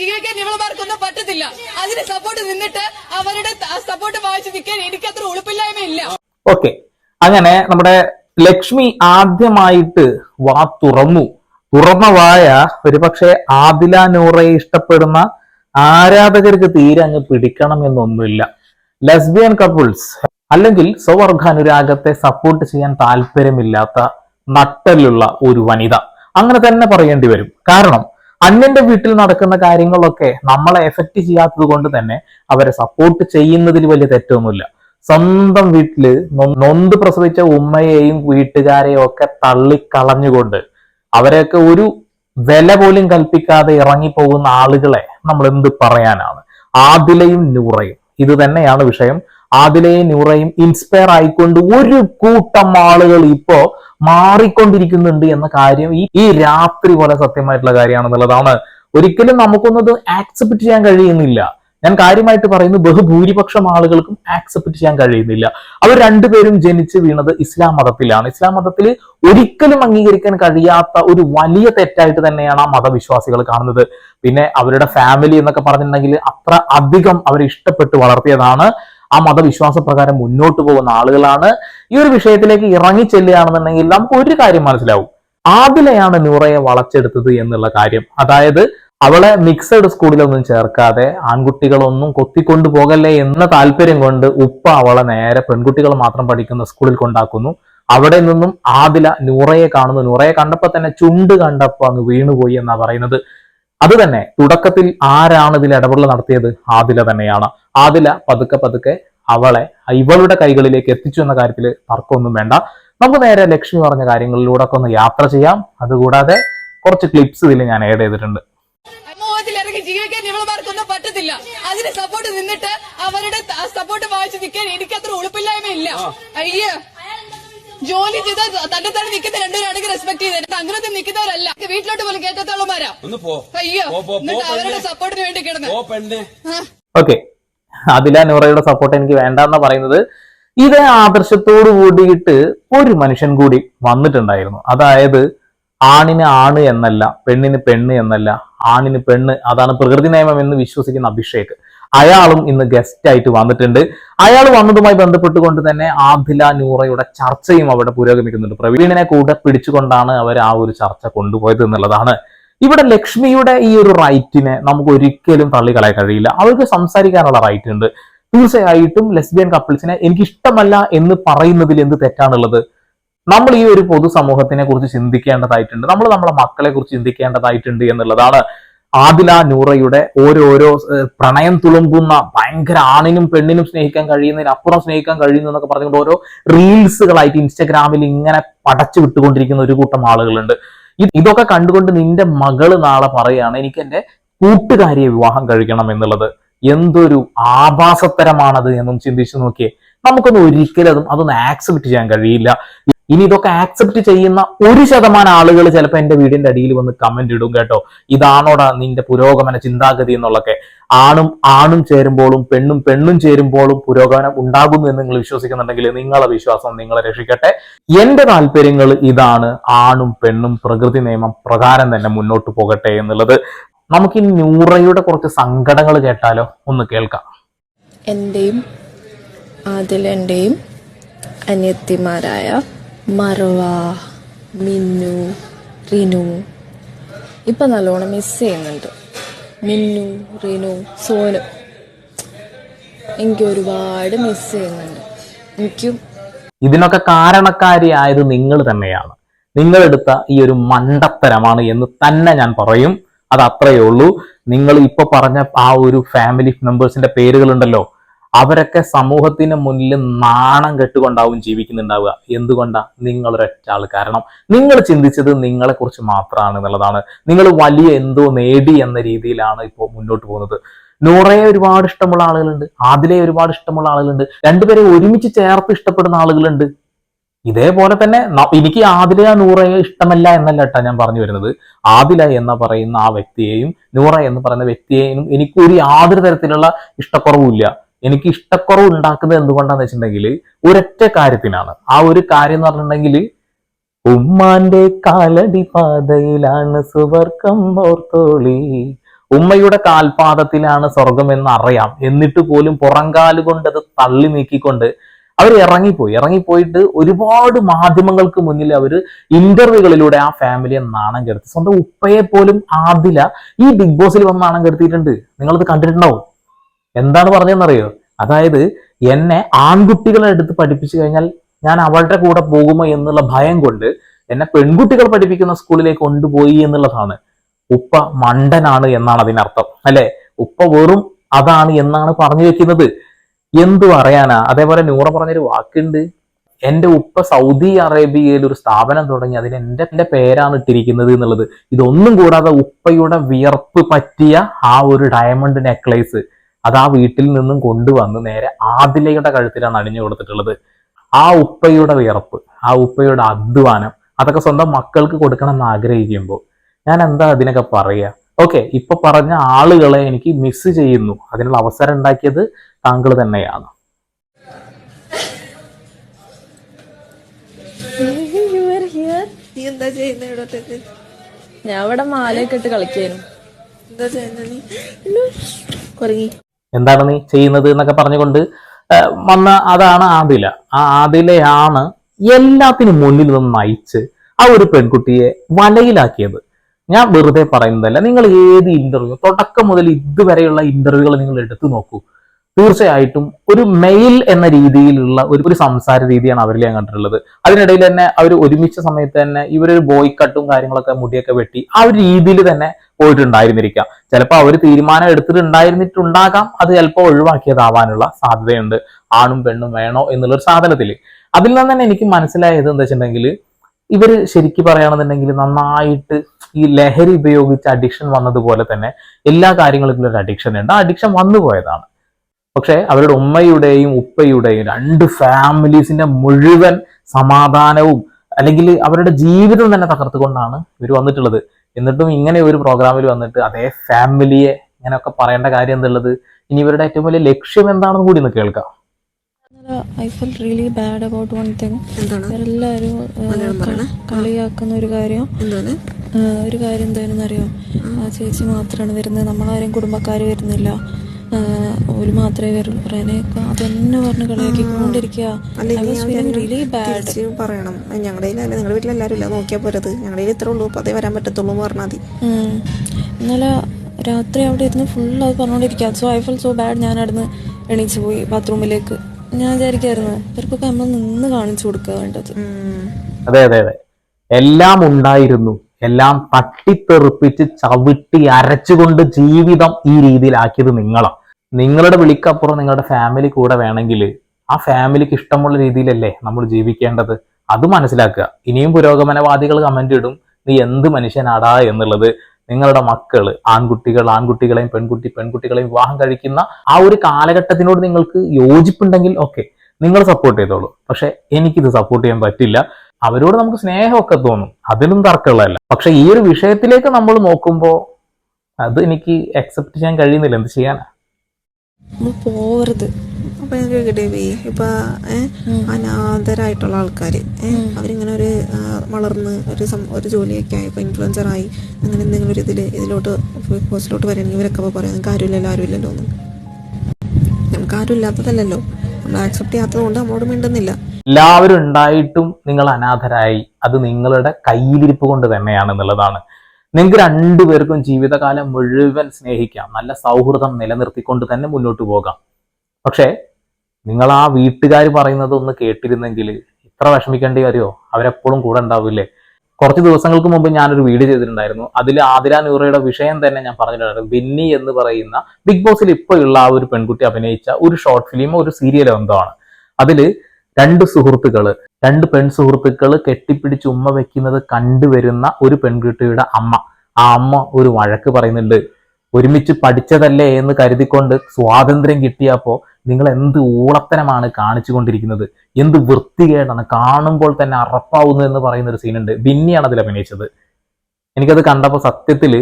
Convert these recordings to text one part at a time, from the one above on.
ജീവിക്കാൻ ഇവളുമാർക്കൊന്നും പറ്റത്തില്ല. അതിന് സപ്പോർട്ട് നിന്നിട്ട് അവരുടെ സപ്പോർട്ട് വായിച്ച് നിൽക്കാൻ എനിക്ക് അത്ര ഉളുപ്പില്ലായ്മയില്ല. ഓക്കെ അങ്ങനെ നമ്മുടെ ലക്ഷ്മി ആദ്യമായിട്ട് വാ തുറന്നു. തുറന്ന വായ ഒരുപക്ഷെ ആദില നൂറെ ഇഷ്ടപ്പെടുന്ന ആരാധകർക്ക് തീരെ അങ്ങ് പിടിക്കണം എന്നൊന്നുമില്ല. ലെസ്ബിയൻ കപ്പിൾസ് അല്ലെങ്കിൽ സ്വവർഗ അനുരാഗത്തെ സപ്പോർട്ട് ചെയ്യാൻ താല്പര്യമില്ലാത്ത നട്ടലുള്ള ഒരു വനിത. അങ്ങനെ തന്നെ പറയേണ്ടി വരും. കാരണം അന്യന്റെ വീട്ടിൽ നടക്കുന്ന കാര്യങ്ങളൊക്കെ നമ്മളെ എഫക്റ്റ് ചെയ്യാത്തത് കൊണ്ട് തന്നെ അവരെ സപ്പോർട്ട് ചെയ്യുന്നതിൽ വലിയ തെറ്റൊന്നുമില്ല. സ്വന്തം വീട്ടിൽ നൊന്ത് പ്രസവിച്ച ഉമ്മയെയും വീട്ടുകാരെയും ഒക്കെ തള്ളിക്കളഞ്ഞുകൊണ്ട് അവരെയൊക്കെ ഒരു വില പോലും കൽപ്പിക്കാതെ ഇറങ്ങിപ്പോകുന്ന ആളുകളെ നമ്മൾ എന്ത് പറയാനാണ്? ആദിലയും നൂറയും. ഇത് തന്നെയാണ് വിഷയം. ആദിലയും നൂറയും ഇൻസ്പയർ ആയിക്കൊണ്ട് ഒരു കൂട്ടം ആളുകൾ ഇപ്പോ മാറിക്കൊണ്ടിരിക്കുന്നുണ്ട് എന്ന കാര്യം ഈ ഈ രാത്രി പോലെ സത്യമായിട്ടുള്ള കാര്യമാണെന്നുള്ളതാണ്. ഒരിക്കലും നമുക്കൊന്നത് ആക്സെപ്റ്റ് ചെയ്യാൻ കഴിയുന്നില്ല. ഞാൻ കാര്യമായിട്ട് പറയുന്നു ബഹുഭൂരിപക്ഷം ആളുകൾക്കും ആക്സെപ്റ്റ് ചെയ്യാൻ കഴിയുന്നില്ല. അവർ രണ്ടുപേരും ജനിച്ച് വീണത് ഇസ്ലാം മതത്തിലാണ്. ഇസ്ലാം മതത്തിൽ ഒരിക്കലും അംഗീകരിക്കാൻ കഴിയാത്ത ഒരു വലിയ തെറ്റായിട്ട് തന്നെയാണ് ആ മതവിശ്വാസികൾ കാണുന്നത്. പിന്നെ അവരുടെ ഫാമിലി എന്നൊക്കെ പറഞ്ഞിട്ടുണ്ടെങ്കിൽ അത്ര അധികം അവരെ ഇഷ്ടപ്പെട്ട് വളർത്തിയതാണ്. ആ മതവിശ്വാസ പ്രകാരം മുന്നോട്ട് പോകുന്ന ആളുകളാണ്. ഈ ഒരു വിഷയത്തിലേക്ക് ഇറങ്ങി ചെല്ലുകയാണെന്നുണ്ടെങ്കിൽ നമുക്ക് ഒരു കാര്യം മനസ്സിലാവും. ആദിലയാണ് നൂറയെ വളച്ചെടുത്തത് എന്നുള്ള കാര്യം. അതായത് അവളെ മിക്സഡ് സ്കൂളിലൊന്നും ചേർക്കാതെ ആൺകുട്ടികളൊന്നും കൊത്തിക്കൊണ്ടു പോകല്ലേ എന്ന താല്പര്യം കൊണ്ട് ഉപ്പ അവളെ നേരെ പെൺകുട്ടികൾ മാത്രം പഠിക്കുന്ന സ്കൂളിൽ കൊണ്ടാക്കുന്നു. അവിടെ നിന്നും ആദില നൂറയെ കാണുന്നു. നൂറയെ കണ്ടപ്പോ തന്നെ ചുണ്ട് കണ്ടപ്പോ അങ്ങ് വീണുപോയി എന്നാ പറയുന്നത്. അത് തന്നെ തുടക്കത്തിൽ ആരാണ് ഇതിൽ ഇടപെടൽ നടത്തിയത്? ആദില തന്നെയാണ്. ആദില പതുക്കെ പതുക്കെ അവളെ ഇവളുടെ കൈകളിലേക്ക് എത്തിച്ചു എന്ന കാര്യത്തിൽ തർക്കമൊന്നും വേണ്ട. നമുക്ക് നേരെ ലക്ഷ്മി പറഞ്ഞ കാര്യങ്ങളിലൂടെ ഒക്കെ ഒന്ന് യാത്ര ചെയ്യാം. അതുകൂടാതെ കുറച്ച് ക്ലിപ്സ് ഇതിൽ ഞാൻ ആഡ് ചെയ്തിട്ടുണ്ട്. ജീവിക്കാൻ പറ്റത്തില്ല. അതിന് സപ്പോർട്ട് നിന്നിട്ട് അവരുടെ സപ്പോർട്ട് വായിച്ചു നിൽക്കാൻ എനിക്ക് അത്ര ഉളുപ്പില്ലായ്മയില്ല. അയ്യേ. ജോലി ചെയ്ത തന്നെ തന്നെ നിൽക്കുന്ന രണ്ടുപേരാണെങ്കിൽ റെസ്പെക്ട് ചെയ്തിട്ട് അങ്ങനത്തെ നിൽക്കുന്നവരല്ല. വീട്ടിലോട്ട് പോലും കേട്ടത്തോളമാരാ ഒന്ന് പോ. അയ്യോ. പോ, പോ, പോ, എന്നിട്ട് അവരുടെ സപ്പോർട്ടിന് വേണ്ടി കിടന്ന്. ഓ പെണ്ണെ. ആ. ഓക്കെ. അതില നൂറയുടെ സപ്പോർട്ട് എനിക്ക് വേണ്ടെന്ന് പറയുന്നത്. ഇതേ ആദർശത്തോടു കൂടിയിട്ട് ഒരു മനുഷ്യൻ കൂടി വന്നിട്ടുണ്ടായിരുന്നു. അതായത് ആണിന് ആണ് എന്നല്ല പെണ്ണിന് പെണ്ണ് എന്നല്ല ആണിന് പെണ്ണ് അതാണ് പ്രകൃതി നിയമം എന്ന് വിശ്വസിക്കുന്ന അഭിഷേക്. അയാളും ഇന്ന് ഗസ്റ്റ് ആയിട്ട് വന്നിട്ടുണ്ട്. അയാൾ വന്നതുമായി ബന്ധപ്പെട്ടുകൊണ്ട് തന്നെ ആദില നൂറയുടെ ചർച്ചയും അവിടെ പുരോഗമിക്കുന്നുണ്ട്. പ്രവീണിനെ കൂടെ പിടിച്ചുകൊണ്ടാണ് അവർ ആ ഒരു ചർച്ച കൊണ്ടുപോയത് എന്നുള്ളതാണ്. ഇവിടെ ലക്ഷ്മിയുടെ ഈ ഒരു റൈറ്റിനെ നമുക്ക് ഒരിക്കലും തള്ളിക്കളയാൻ കഴിയില്ല. അവർക്ക് സംസാരിക്കാനുള്ള റൈറ്റ് ഉണ്ട്. തീർച്ചയായിട്ടും ലെസ്ബിയൻ കപ്പിൾസിനെ എനിക്ക് ഇഷ്ടമല്ല എന്ന് പറയുന്നതിൽ എന്ത് തെറ്റാണുള്ളത്? നമ്മൾ ഈ ഒരു പൊതുസമൂഹത്തിനെ കുറിച്ച് ചിന്തിക്കേണ്ടതായിട്ടുണ്ട്. നമ്മൾ നമ്മുടെ മക്കളെ കുറിച്ച് ചിന്തിക്കേണ്ടതായിട്ടുണ്ട് എന്നുള്ളതാണ്. ആദില നൂറയുടെ ഓരോരോ പ്രണയം തുളുമ്പുന്ന ഭയങ്കര ആണിനും പെണ്ണിനും സ്നേഹിക്കാൻ കഴിയുന്നതിനപ്പുറം സ്നേഹിക്കാൻ കഴിയുന്നു എന്നൊക്കെ പറഞ്ഞുകൊണ്ട് ഓരോ റീൽസുകളായിട്ട് ഇൻസ്റ്റഗ്രാമിൽ ഇങ്ങനെ പടച്ചു വിട്ടുകൊണ്ടിരിക്കുന്ന ഒരു കൂട്ടം ആളുകളുണ്ട്. ഇതൊക്കെ കണ്ടുകൊണ്ട് നിന്റെ മകൾ നാളെ പറയാണ് എനിക്ക് എന്റെ കൂട്ടുകാരിയെ വിവാഹം കഴിക്കണം എന്നുള്ളത്. എന്തൊരു ആഭാസത്തരമാണത് എന്നും ചിന്തിച്ചു നോക്കിയേ. നമുക്കൊന്നും ഒരിക്കലും അതൊന്നും ആക്സെപ്റ്റ് ചെയ്യാൻ കഴിയില്ല. ഇനി ഇതൊക്കെ ആക്സെപ്റ്റ് ചെയ്യുന്ന ഒരു ശതമാനം ആളുകൾ ചിലപ്പോൾ എന്റെ വീടിന്റെ അടിയിൽ വന്ന് കമന്റ് ഇടും കേട്ടോ. ഇതാണോടാ നിന്റെ പുരോഗമന ചിന്താഗതി എന്നുള്ളൊക്കെ. ആണും ആണും ചേരുമ്പോഴും പെണ്ണും പെണ്ണും ചേരുമ്പോഴും പുരോഗമനം ഉണ്ടാകുന്നു എന്ന് നിങ്ങൾ വിശ്വസിക്കുന്നുണ്ടെങ്കിൽ നിങ്ങളെ വിശ്വാസം നിങ്ങളെ രക്ഷിക്കട്ടെ. എന്റെ താല്പര്യങ്ങൾ ഇതാണ് ആണും പെണ്ണും പ്രകൃതി നിയമം പ്രകാരം തന്നെ മുന്നോട്ട് പോകട്ടെ എന്നുള്ളത്. നമുക്ക് ഈ നൂറയുടെ കുറച്ച് സങ്കടങ്ങൾ കേട്ടാലോ? ഒന്ന് കേൾക്കാം. എന്റെയും അനിയത്തിമാരായ മറവ മിന്നു റിനു. ഇപ്പം നല്ലോണം മിസ് ചെയ്യുന്നുണ്ട്. മിന്നു റിനു സോനു. എനിക്ക് ഒരുപാട് മിസ് ചെയ്യുന്നുണ്ട്. എനിക്കും ഇതിനൊക്കെ കാരണക്കാരിയായത് നിങ്ങൾ തന്നെയാണ്. നിങ്ങളെടുത്ത ഈ ഒരു മണ്ടത്തരമാണ് എന്ന് തന്നെ ഞാൻ പറയും. അത് അത്രയേ ഉള്ളൂ. നിങ്ങൾ ഇപ്പൊ പറഞ്ഞ ആ ഒരു ഫാമിലി മെമ്പേഴ്സിന്റെ പേരുകളുണ്ടല്ലോ. അവരൊക്കെ സമൂഹത്തിന് മുന്നിൽ നാണം കെട്ടുകൊണ്ടാവും ജീവിക്കുന്നുണ്ടാവുക. എന്തുകൊണ്ടാ? നിങ്ങളൊരൊറ്റ ആൾ കാരണം നിങ്ങൾ ചിന്തിച്ചത് നിങ്ങളെ കുറിച്ച് മാത്രമാണ് എന്നുള്ളതാണ്. നിങ്ങൾ വലിയ എന്തോ നേടി എന്ന രീതിയിലാണ് ഇപ്പോൾ മുന്നോട്ട് പോകുന്നത്. നൂറയെ ഒരുപാട് ഇഷ്ടമുള്ള ആളുകളുണ്ട്. ആദിലെ ഒരുപാട് ഇഷ്ടമുള്ള ആളുകളുണ്ട്. രണ്ടുപേരെ ഒരുമിച്ച് ചേർത്ത് ഇഷ്ടപ്പെടുന്ന ആളുകളുണ്ട്. ഇതേപോലെ തന്നെ എനിക്ക് ആദില നൂറയെ ഇഷ്ടമല്ല എന്നല്ല കേട്ടാ ഞാൻ പറഞ്ഞു വരുന്നത്. ആദില എന്ന് പറയുന്ന ആ വ്യക്തിയെയും നൂറ എന്ന് പറയുന്ന വ്യക്തിയെയും എനിക്ക് ഒരു യാതൊരു തരത്തിലുള്ള ഇഷ്ടക്കുറവുമില്ല. എനിക്ക് ഇഷ്ടക്കുറവ് ഉണ്ടാക്കുന്നത് എന്തുകൊണ്ടാന്ന് വെച്ചിട്ടുണ്ടെങ്കിൽ ഒരൊറ്റ കാര്യത്തിനാണ്. ആ ഒരു കാര്യം എന്ന് പറഞ്ഞിട്ടുണ്ടെങ്കിൽ ഉമ്മാന്റെ കാലടി പാതയിലാണ് സുവർക്കം ഓർത്തോളി. ഉമ്മയുടെ കാൽപാദത്തിലാണ് സ്വർഗം എന്ന് അറിയാം. എന്നിട്ട് പോലും പുറംകാൽ കൊണ്ട് അത് തള്ളി നീക്കിക്കൊണ്ട് അവർ ഇറങ്ങിപ്പോയി. ഇറങ്ങിപ്പോയിട്ട് ഒരുപാട് മാധ്യമങ്ങൾക്ക് മുന്നിൽ അവർ ഇന്റർവ്യൂകളിലൂടെ ആ ഫാമിലിയെ നാണം കെടുത്തി. സ്വന്തം ഉപ്പയെ പോലും ആദില ഈ ബിഗ് ബോസിൽ വന്ന് നാണം കെടുത്തിയിട്ടുണ്ട്. നിങ്ങളത് കണ്ടിട്ടുണ്ടാവും. എന്താണ് പറഞ്ഞതെന്നറിയോ? അതായത് എന്നെ ആൺകുട്ടികളെ എടുത്ത് പഠിപ്പിച്ചു കഴിഞ്ഞാൽ ഞാൻ അവളുടെ കൂടെ പോകുമോ എന്നുള്ള ഭയം കൊണ്ട് എന്നെ പെൺകുട്ടികൾ പഠിപ്പിക്കുന്ന സ്കൂളിലേക്ക് കൊണ്ടുപോയി എന്നുള്ളതാണ്. ഉപ്പ മണ്ടനാണ് എന്നാണ് അതിനർത്ഥം അല്ലെ? ഉപ്പ വെറും അതാണ് എന്നാണ് പറഞ്ഞു വെക്കുന്നത്. എന്തു പറയാനാ? അതേപോലെ നൂറ പറഞ്ഞൊരു വാക്കുണ്ട്. എന്റെ ഉപ്പ സൗദി അറേബ്യയിൽ ഒരു സ്ഥാപനം തുടങ്ങി അതിന് എന്റെ എന്റെ പേരാണ് ഇട്ടിരിക്കുന്നത് എന്നുള്ളത്. ഇതൊന്നും കൂടാതെ ഉപ്പയുടെ വിയർപ്പ് പറ്റിയ ആ ഒരു ഡയമണ്ട് നെക്ലേസ് അത് ആ വീട്ടിൽ നിന്നും കൊണ്ടുവന്ന് നേരെ ആദിലയുടെ കഴുത്തിലാണ് അണിഞ്ഞു കൊടുത്തിട്ടുള്ളത്. ആ ഉപ്പയുടെ വിയർപ്പ് ആ ഉപ്പയുടെ അധ്വാനം അതൊക്കെ സ്വന്തം മക്കൾക്ക് കൊടുക്കണം എന്ന് ആഗ്രഹിക്കുമ്പോൾ ഞാൻ എന്താ അതിനൊക്കെ പറയുക ഓക്കെ ഇപ്പൊ പറഞ്ഞ ആളുകളെ എനിക്ക് മിസ് ചെയ്യുന്നു. അതിനുള്ള അവസരം ഉണ്ടാക്കിയത് താങ്കൾ തന്നെയാണ്. ഞാൻ ഇവിടെ മാലയൊക്കെ ഇട്ട് കളിക്കായിരുന്നു. എന്താ ചെയ്യുന്ന നീ? കുറങ്ങി. എന്താണ് നീ ചെയ്യുന്നത് എന്നൊക്കെ പറഞ്ഞുകൊണ്ട് വന്ന അതാണ് ആദില. ആ ആദിലയാണ് എല്ലാത്തിനും മുന്നിൽ നിന്ന് നയിച്ച് ആ ഒരു പെൺകുട്ടിയെ വലയിലാക്കിയത്. ഞാൻ വെറുതെ പറയുന്നതല്ല നിങ്ങൾ ഏത് ഇന്റർവ്യൂ തുടക്കം മുതൽ ഇതുവരെയുള്ള ഇന്റർവ്യൂകൾ നിങ്ങൾ എടുത്തു നോക്കൂ. തീർച്ചയായിട്ടും ഒരു മെയിൽ എന്ന രീതിയിലുള്ള ഒരു ഒരു സംസാര രീതിയാണ് അവരിൽ ഞാൻ കണ്ടിട്ടുള്ളത്. അതിനിടയിൽ തന്നെ അവർ ഒരുമിച്ച സമയത്ത് തന്നെ ഇവരൊരു ബോയ് കട്ടും കാര്യങ്ങളൊക്കെ മുടിയൊക്കെ വെട്ടി ആ ഒരു രീതിയിൽ തന്നെ പോയിട്ടുണ്ടായിരുന്നിരിക്കാം. ചിലപ്പോൾ അവർ തീരുമാനം എടുത്തിട്ടുണ്ടായിരുന്നിട്ടുണ്ടാകാം. അത് ചിലപ്പോൾ ഒഴിവാക്കിയതാവാനുള്ള സാധ്യതയുണ്ട്. ആണും പെണ്ണും വേണോ എന്നുള്ളൊരു സാധനത്തിൽ അതിൽ നിന്ന് തന്നെ എനിക്ക് മനസ്സിലായത് എന്താ വെച്ചിട്ടുണ്ടെങ്കിൽ ഇവർ ശരിക്കും പറയുകയാണെന്നുണ്ടെങ്കിൽ നന്നായിട്ട് ഈ ലഹരി ഉപയോഗിച്ച് അഡിക്ഷൻ വന്നതുപോലെ തന്നെ എല്ലാ കാര്യങ്ങൾക്കും ഒരു അഡിക്ഷൻ ഉണ്ട്. ആ അഡിക്ഷൻ വന്നു പോയതാണ്. പക്ഷെ അവരുടെ ഉമ്മയുടെയും ഉപ്പയുടെയും രണ്ട് ഫാമിലീസിന്റെ മുഴുവൻ സമാധാനവും അല്ലെങ്കിൽ അവരുടെ ജീവിതം തന്നെ തകർത്തുകൊണ്ടാണ് ഇവർ വന്നിട്ടുള്ളത്. എന്നിട്ടും ഇങ്ങനെ ഒരു പ്രോഗ്രാമിൽ വന്നിട്ട് അതേ ഫാമിലിയെ ഇങ്ങനെയൊക്കെ പറയേണ്ട കാര്യം എന്തുള്ളത്? ഇനി ഇവരുടെ ഏറ്റവും വലിയ ലക്ഷ്യം എന്താണെന്ന് കൂടി ഒന്ന് കേൾക്കാം. I feel really bad about one thing എല്ലാവരും കളിയാക്കുന്ന ഒരു കാര്യം. എന്താണ്? ഒരു കാര്യം എന്താണെന്ന് അറിയോ ആ ചേച്ചി മാത്രമാണ് വരുന്നത്. നമ്മളാരും കുടുംബക്കാർ വരുന്നില്ല. ഒരു മാത്രമേ വരുള്ളൂ പറയാനേക്ക അതന്നെ പറഞ്ഞ് കളിയാക്കിക്കൊണ്ടിരിക്കുക അല്ല പറയണം. ഞങ്ങളുടെ കയ്യിലല്ല നിങ്ങളുടെ വീട്ടിലെല്ലാവരും ഇല്ല. നോക്കിയാൽ പോരത് ഞങ്ങളുടെ ഇത്രേ ഉള്ളൂ. അപ്പോൾ അതേ വരാൻ പറ്റത്തുള്ളൂ എന്ന് പറഞ്ഞാൽ മതി. ഇന്നലെ രാത്രി അവിടെ ഇരുന്ന് ഫുൾ അത് പറഞ്ഞുകൊണ്ടിരിക്കുക so I feel so bad ഞാൻ അവിടുന്ന് എണീച്ച് പോയി ബാത്റൂമിലേക്ക് ഞാൻ വിചാരിക്കായിരുന്നു ഇവർക്കൊക്കെ നമ്മൾ നിന്ന് കാണിച്ചു കൊടുക്കുക വേണ്ടത്. അതെ അതെ അതെ. എല്ലാം ഉണ്ടായിരുന്നു. എല്ലാം തട്ടിത്തെറിപ്പിച്ച് ചവിട്ടി അരച്ചുകൊണ്ട് ജീവിതം ഈ രീതിയിലാക്കിയത് നിങ്ങളാണ് നിങ്ങളുടെ വിളിക്കപ്പുറം നിങ്ങളുടെ ഫാമിലി കൂടെ വേണമെങ്കിൽ ആ ഫാമിലിക്ക് ഇഷ്ടമുള്ള രീതിയിലല്ലേ നമ്മൾ ജീവിക്കേണ്ടത്? അത് മനസ്സിലാക്കുക. ഇനിയും പുരോഗമനവാദികൾ കമന്റ് ഇടും. നീ എന്ത് മനുഷ്യനാടാ എന്നുള്ളത് നിങ്ങളുടെ മക്കൾ ആൺകുട്ടികൾ ആൺകുട്ടികളെയും പെൺകുട്ടി പെൺകുട്ടികളെയും വിവാഹം കഴിക്കുന്ന ആ ഒരു കാലഘട്ടത്തിനോട് നിങ്ങൾക്ക് യോജിപ്പുണ്ടെങ്കിൽ ഓക്കെ നിങ്ങൾ സപ്പോർട്ട് ചെയ്തോളൂ. പക്ഷെ എനിക്കിത് സപ്പോർട്ട് ചെയ്യാൻ പറ്റില്ല. അവരോട് നമുക്ക് സ്നേഹമൊക്കെ തോന്നും. അതിലും തർക്കമുള്ളതല്ല. പക്ഷെ ഈ ഒരു വിഷയത്തിലേക്ക് നമ്മൾ നോക്കുമ്പോൾ അത് എനിക്ക് അക്സെപ്റ്റ് ചെയ്യാൻ കഴിയുന്നില്ല. എന്ത് ചെയ്യാനാ? പോവരുത്. അപ്പൊ ഞാൻ ചോദിക്കട്ടെ ബി ഇപ്പൊ അനാഥരായിട്ടുള്ള ആൾക്കാർ അവരിങ്ങനെ ഒരു വളർന്ന് ഒരു ഒരു ജോലിയൊക്കെ ആയി ഇപ്പൊ ഇൻഫ്ലുവൻസർ ആയി അങ്ങനെ എന്തെങ്കിലും ഒരു ഇതിൽ ഇതിലോട്ട് പോസ്റ്റിലോട്ട് വരികയാണെങ്കിൽ ഇവരൊക്കെ അപ്പോൾ പറയാം നിങ്ങൾക്ക് ആരുമില്ലല്ലോ ആരുമില്ലല്ലോ എന്ന്. നമുക്ക് ആരും ഇല്ലാത്തതല്ലല്ലോ നമ്മൾ ആക്സെപ്റ്റ് ചെയ്യാത്തത് കൊണ്ട് നമ്മളോട് മിണ്ടുന്നില്ല. എല്ലാവരും ഉണ്ടായിട്ടും നിങ്ങൾ അനാഥരായി. അത് നിങ്ങളുടെ കയ്യിലിരിപ്പ് കൊണ്ട് തന്നെയാണ് എന്നുള്ളതാണ്. നിങ്ങൾക്ക് രണ്ടുപേർക്കും ജീവിതകാലം മുഴുവൻ സ്നേഹിക്കാം. നല്ല സൗഹൃദം നിലനിർത്തിക്കൊണ്ട് തന്നെ മുന്നോട്ട് പോകാം. പക്ഷേ നിങ്ങൾ ആ വീട്ടുകാർ പറയുന്നത് ഒന്ന് കേട്ടിരുന്നെങ്കിൽ ഇത്ര വിഷമിക്കേണ്ടി വരുമോ അവരെപ്പോഴും കൂടെ ഉണ്ടാവില്ലേ? കുറച്ച് ദിവസങ്ങൾക്ക് മുമ്പ് ഞാനൊരു വീഡിയോ ചെയ്തിട്ടുണ്ടായിരുന്നു. അതിൽ ആതിര നൂറയുടെ വിഷയം തന്നെ ഞാൻ പറഞ്ഞിട്ടുണ്ടായിരുന്നു. ബിന്നി എന്ന് പറയുന്ന ബിഗ് ബോസിൽ ഇപ്പോൾ ഉള്ള ആ ഒരു പെൺകുട്ടി അഭിനയിച്ച ഒരു ഷോർട്ട് ഫിലിമോ ഒരു സീരിയലോ എന്തോ ആണ്. അതിൽ രണ്ട് സുഹൃത്തുക്കൾ രണ്ട് പെൺ സുഹൃത്തുക്കൾ കെട്ടിപ്പിടിച്ച് ഉമ്മ വെക്കുന്നത് കണ്ടുവരുന്ന ഒരു പെൺകുട്ടിയുടെ അമ്മ. ആ അമ്മ ഒരു വഴക്ക് പറയുന്നുണ്ട്. ഒരുമിച്ച് പഠിച്ചതല്ലേ എന്ന് കരുതിക്കൊണ്ട് സ്വാതന്ത്ര്യം കിട്ടിയപ്പോ നിങ്ങൾ എന്ത് ഊളത്തനമാണ് കാണിച്ചു കൊണ്ടിരിക്കുന്നത്? എന്ത് വൃത്തികേടാണ് കാണുമ്പോൾ തന്നെ അറപ്പാവുന്നു എന്ന് പറയുന്ന ഒരു സീനുണ്ട് ബിന്നിയാണ് അതിൽ അഭിനയിച്ചത്. എനിക്കത് കണ്ടപ്പോൾ സത്യത്തിൽ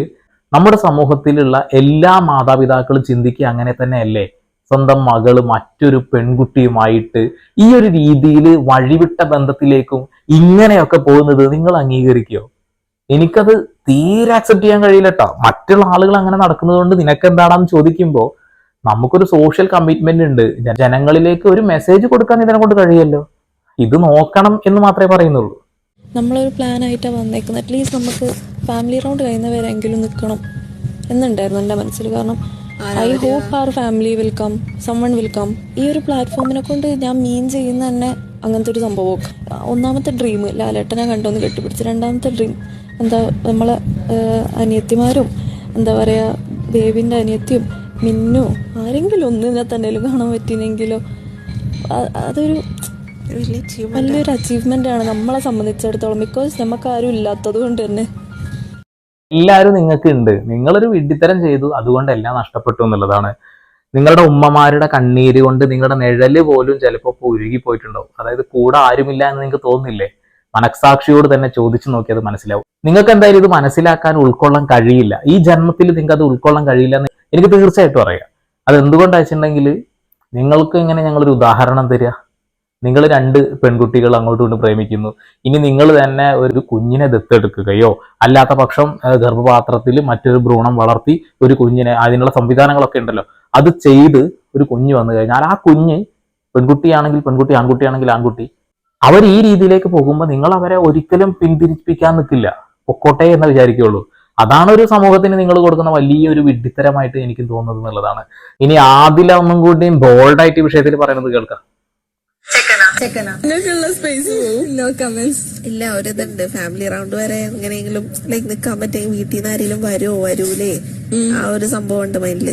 നമ്മുടെ സമൂഹത്തിലുള്ള എല്ലാ മാതാപിതാക്കളും ചിന്തിക്കുക അങ്ങനെ തന്നെയല്ലേ? സ്വന്തം മകൾ മറ്റൊരു പെൺകുട്ടിയുമായിട്ട് ഈ ഒരു രീതിയിൽ വഴിവിട്ട ബന്ധത്തിലേക്കും ഇങ്ങനെയൊക്കെ പോകുന്നത് നിങ്ങൾ അംഗീകരിക്കോ? എനിക്കത് തീരെ അക്സെപ്റ്റ് ചെയ്യാൻ കഴിയില്ല കേട്ടോ മറ്റുള്ള ആളുകൾ അങ്ങനെ നടക്കുന്നത് കൊണ്ട് നിനക്ക് എന്താണെന്ന് ചോദിക്കുമ്പോൾ നമുക്കൊരു സോഷ്യൽ കമ്മിറ്റ്മെന്റ് ഉണ്ട്. ജനങ്ങളിലേക്ക് ഒരു മെസ്സേജ് കൊടുക്കാൻ ഇതിനെ കൊണ്ട് കഴിയല്ലോ. ഇത് നോക്കണം എന്ന് മാത്രമേ പറയുന്നുള്ളൂ. നമ്മളൊരു പ്ലാൻ ആയിട്ടാണ് വന്നേക്കുന്നത്. അറ്റ്ലീസ്റ്റ് നമുക്ക് ഫാമിലി റൗണ്ട് കഴിയുന്നവരെങ്കിലും നിൽക്കണം എന്നുണ്ടായിരുന്നു എന്റെ മനസ്സിൽ. കാരണം I hope our family will come summon will come ഈ ഒരു പ്ലാറ്റ്ഫോമിനെ കൊണ്ട് ഞാൻ മീൻ ചെയ്യുന്ന തന്നെ അങ്ങനത്തെ ഒരു സംഭവം ഒന്നാമത്തെ ഡ്രീം ലാലേട്ടനെ കണ്ടൊന്ന് കെട്ടിപ്പിടിച്ച്. രണ്ടാമത്തെ ഡ്രീം എന്താ നമ്മളെ അനിയത്തിമാരും എന്താ പറയുക ദേവിന്റെ അനിയത്തിയും മിന്നു ആരെങ്കിലും ഒന്നിനെ തന്നെയും കാണാൻ പറ്റിയില്ലെങ്കിലോ അതൊരു വലിയൊരു അച്ചീവ്മെന്റ് ആണ് നമ്മളെ സംബന്ധിച്ചിടത്തോളം. ബിക്കോസ് നമുക്ക് ആരും ഇല്ലാത്തത് കൊണ്ട് തന്നെ എല്ലാവരും നിങ്ങൾക്ക് ഉണ്ട് നിങ്ങളൊരു വിഡ്ഢിത്തരം ചെയ്തു. അതുകൊണ്ട് എല്ലാം നഷ്ടപ്പെട്ടു എന്നുള്ളതാണ്. നിങ്ങളുടെ ഉമ്മമാരുടെ കണ്ണീര് കൊണ്ട് നിങ്ങളുടെ നിഴൽ പോലും ചിലപ്പോൾ ഉരുകി പോയിട്ടുണ്ടാവും. അതായത് കൂടെ ആരുമില്ല എന്ന് നിങ്ങൾക്ക് തോന്നുന്നില്ലേ? മനസാക്ഷിയോട് തന്നെ ചോദിച്ചു നോക്കിയത് മനസ്സിലാവും. നിങ്ങൾക്ക് എന്തായാലും ഇത് മനസ്സിലാക്കാൻ ഉൾക്കൊള്ളാൻ കഴിയില്ല. ഈ ജന്മത്തിൽ നിങ്ങൾക്ക് അത് ഉൾക്കൊള്ളാൻ കഴിയില്ല എന്ന് എനിക്ക് തീർച്ചയായിട്ടും അറിയാം. അത് എന്തുകൊണ്ടാ വെച്ചിട്ടുണ്ടെങ്കിൽ നിങ്ങൾക്ക് ഇങ്ങനെ ഞങ്ങളൊരു ഉദാഹരണം തരിക. നിങ്ങൾ രണ്ട് പെൺകുട്ടികൾ അങ്ങോട്ടും ഇങ്ങോട്ടും പ്രേമിക്കുന്നു. ഇനി നിങ്ങൾ തന്നെ ഒരു കുഞ്ഞിനെ ദത്തെടുക്കുകയോ അല്ലാത്ത പക്ഷം ഗർഭപാത്രത്തിൽ മറ്റൊരു ഭ്രൂണം വളർത്തി ഒരു കുഞ്ഞിനെ അതിനുള്ള സംവിധാനങ്ങളൊക്കെ ഉണ്ടല്ലോ. അത് ചെയ്ത് ഒരു കുഞ്ഞ് വന്നു കഴിഞ്ഞാൽ ആ കുഞ്ഞ് പെൺകുട്ടിയാണെങ്കിൽ പെൺകുട്ടി ആൺകുട്ടിയാണെങ്കിൽ ആൺകുട്ടി അവർ ഈ രീതിയിലേക്ക് പോകുമ്പോൾ നിങ്ങൾ അവരെ ഒരിക്കലും പിന്തിരിപ്പിക്കാൻ നിൽക്കില്ല. പൊക്കോട്ടെ എന്ന് വിചാരിക്കുള്ളൂ അതാണ് ഒരു സമൂഹത്തിന് നിങ്ങൾ കൊടുക്കുന്ന വലിയൊരു വിഡ്ഢിത്തരമായിട്ട് എനിക്ക് തോന്നുന്നത് എന്നുള്ളതാണ്. ഇനി ആദില ഒന്നും കൂടിയും ബോൾഡായിട്ട് വിഷയത്തിൽ പറയുന്നത് കേൾക്കാം. ഇല്ല ഒരിതുണ്ട്. ഫാമിലി റൗണ്ട് വരെ എങ്ങനെയെങ്കിലും ലൈക്ക് നിക്കാൻ പറ്റുമെങ്കിൽ വീട്ടിൽ നിന്ന് ആരെങ്കിലും വരുമോ വരൂലേ. ആ ഒരു സംഭവം ഉണ്ട് മൈൻഡിൽ.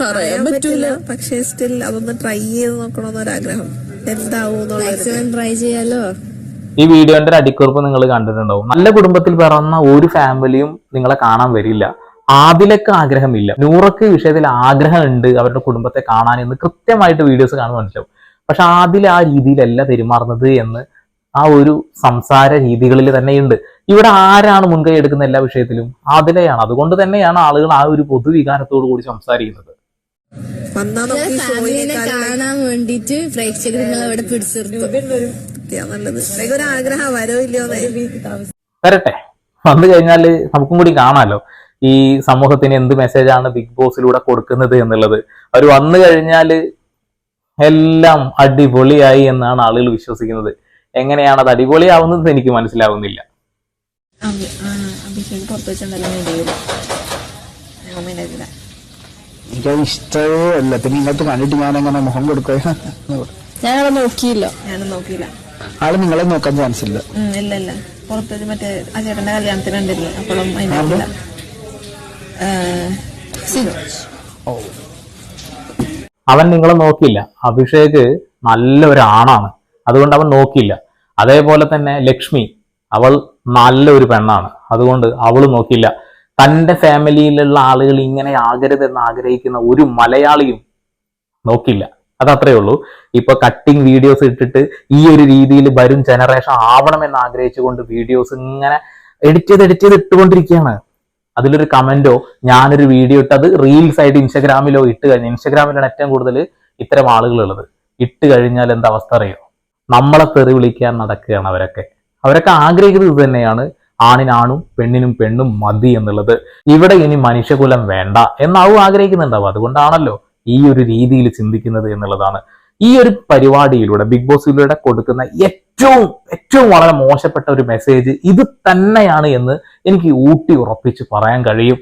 പറയാൻ പറ്റൂല. പക്ഷെ സ്റ്റിൽ അതൊന്ന് ട്രൈ ചെയ്ത് നോക്കണമെന്നൊരാഗ്രഹം. എന്താവും എന്നുള്ളത്. ട്രൈ ചെയ്യാലോ? ഈ വീഡിയോന്റെ ഒരു അടിക്കുറിപ്പ് നിങ്ങൾ കണ്ടിട്ടുണ്ടാവും. നല്ല കുടുംബത്തിൽ പിറന്ന ഒരു ഫാമിലിയും നിങ്ങളെ കാണാൻ വരില്ല. ആദിലക്ക് ആഗ്രഹമില്ല. നൂറക്ക് വിഷയത്തിൽ ആഗ്രഹം ഉണ്ട് അവരുടെ കുടുംബത്തെ കാണാൻ എന്ന് കൃത്യമായിട്ട് വീഡിയോസ് കാണുമ്പോൾ മനസ്സിലാവും. പക്ഷെ ആദിൽ ആ രീതിയിലല്ല പെരുമാറുന്നത് എന്ന് ആ ഒരു സംസാര രീതികളിൽ തന്നെയുണ്ട്. ഇവിടെ ആരാണ് മുൻകൈ എടുക്കുന്ന എല്ലാ വിഷയത്തിലും? ആദിലയാണ്. അതുകൊണ്ട് തന്നെയാണ് ആളുകൾ ആ ഒരു പൊതുവികാരത്തോടു കൂടി സംസാരിക്കുന്നത്. വന്നാ നമുക്ക് ഈ കാണാൻ വേണ്ടിട്ട് പ്രേക്ഷകർ അവിടെ വരട്ടെ. വന്നു കഴിഞ്ഞാൽ നമുക്കും കൂടി കാണാലോ. ഈ സമൂഹത്തിന് എന്ത് മെസ്സേജാണ് ബിഗ് ബോസിലൂടെ കൊടുക്കുന്നത് എന്നുള്ളത്. അവർ വന്നു കഴിഞ്ഞാൽ എല്ലാം അടിപൊളിയായി എന്നാണ് ആളുകൾ വിശ്വസിക്കുന്നത്. എങ്ങനെയാണ് അത് അടിപൊളിയാവുന്നത് എനിക്ക് മനസ്സിലാവുന്നില്ല. എനിക്കത് ഇഷ്ടമേ അല്ല. പിന്നെ ഇങ്ങോട്ട് കണ്ടിട്ട് ഞാൻ എങ്ങനെ മുഖം കൊടുക്കുക ഞാനവിടെ നോക്കിയില്ല. ഞാനും നോക്കിയില്ല. ആൾ നിങ്ങളെ നോക്കാൻ ചാൻസ് ഇല്ല. ഇല്ല ഇല്ല. പുറത്തൊരു മറ്റേ ആ ചേട്ടന്റെ കല്യാണത്തിന് ഉണ്ടല്ലോ അപ്പോഴും അതിന്റെ അവൻ നിങ്ങളെ നോക്കിയില്ല. അഭിഷേക് നല്ല ഒരു ആണാണ് അതുകൊണ്ട് അവൻ നോക്കിയില്ല. അതേപോലെ തന്നെ ലക്ഷ്മി അവൾ നല്ല ഒരു പെണ്ണാണ്. അതുകൊണ്ട് അവൾ നോക്കിയില്ല. തന്റെ ഫാമിലിയിലുള്ള ആളുകൾ ഇങ്ങനെ ആകരുതെന്ന് ആഗ്രഹിക്കുന്ന ഒരു മലയാളിയും നോക്കില്ല അതത്രേ ഉള്ളൂ. ഇപ്പൊ കട്ടിങ് വീഡിയോസ് ഇട്ടിട്ട് ഈ ഒരു രീതിയിൽ വരും ജനറേഷൻ ആവണമെന്ന് ആഗ്രഹിച്ചുകൊണ്ട് വീഡിയോസ് ഇങ്ങനെ എഡിറ്റ് ചെയ്ത് എഡിറ്റ് ചെയ്ത് ഇട്ടുകൊണ്ടിരിക്കുകയാണ്. അതിലൊരു കമന്റോ ഞാനൊരു വീഡിയോ ഇട്ട് അത് റീൽസ് ആയിട്ട് ഇൻസ്റ്റാഗ്രാമിലോ ഇട്ട് കഴിഞ്ഞാൽ ഇൻസ്റ്റാഗ്രാമിലാണ് ഏറ്റവും കൂടുതൽ ഇത്തരം ആളുകളുള്ളത്. ഇട്ട് കഴിഞ്ഞാൽ എന്താ അവസ്ഥ അറിയോ? നമ്മളെ തെറി വിളിക്കാൻ നടക്കുകയാണ് അവരൊക്കെ. അവരൊക്കെ ആഗ്രഹിക്കുന്നത് തന്നെയാണ്. ആണിനാണും പെണ്ണിനും പെണ്ണും മതി എന്നുള്ളത്. ഇവിടെ ഇനി മനുഷ്യകുലം വേണ്ട എന്നാവും ആഗ്രഹിക്കുന്നുണ്ടാവും അതുകൊണ്ടാണല്ലോ ഈ ഒരു രീതിയിൽ ചിന്തിക്കുന്നത് എന്നുള്ളതാണ്. ഈ ഒരു പരിപാടിയിലൂടെ ബിഗ് ബോസിലൂടെ കൊടുക്കുന്ന ഏറ്റവും ഏറ്റവും വളരെ മോശപ്പെട്ട ഒരു മെസ്സേജ് ഇത് തന്നെയാണ് എന്ന് എനിക്ക് ഊട്ടി ഉറപ്പിച്ച് പറയാൻ കഴിയും.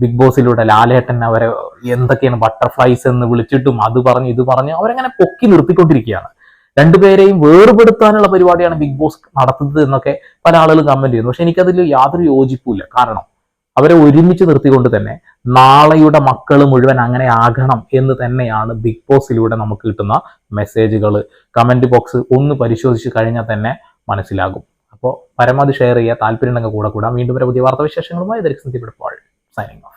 ബിഗ് ബോസിലൂടെ ലാലേട്ടൻ അവരെ എന്തൊക്കെയാണ് ബട്ടർഫ്ലൈസ് എന്ന് വിളിച്ചിട്ടും അത് പറഞ്ഞു ഇത് പറഞ്ഞു അവരങ്ങനെ പൊക്കി നിർത്തിക്കൊണ്ടിരിക്കുകയാണ്. രണ്ടുപേരെയും വേർപെടുത്താനുള്ള പരിപാടിയാണ് ബിഗ് ബോസ് നടത്തുന്നത് എന്നൊക്കെ പല ആളുകളും കമന്റ് ചെയ്യുന്നു. പക്ഷെ എനിക്കതിൽ യാതൊരു യോജിപ്പില്ല കാരണം അവരെ ഒരുമിച്ച് നിർത്തിക്കൊണ്ട് തന്നെ നാളെയുടെ മക്കൾ മുഴുവൻ അങ്ങനെ ആകണം എന്ന് തന്നെയാണ് ബിഗ് ബോസിലൂടെ നമുക്ക് കിട്ടുന്ന മെസ്സേജുകൾ കമന്റ് ബോക്സ് ഒന്ന് പരിശോധിച്ച് കഴിഞ്ഞാൽ തന്നെ മനസ്സിലാകും. അപ്പോൾ പരമാവധി ഷെയർ ചെയ്യുക താല്പര്യം ഉണ്ടെങ്കിൽ കൂടെ കൂടാം. വീണ്ടും വരെ പുതിയ വാർത്താവിശേഷങ്ങളുമായി വിശേഷങ്ങളുമായി ദരിക്സിപ്പോൾ സൈനിങ് ഓഫ്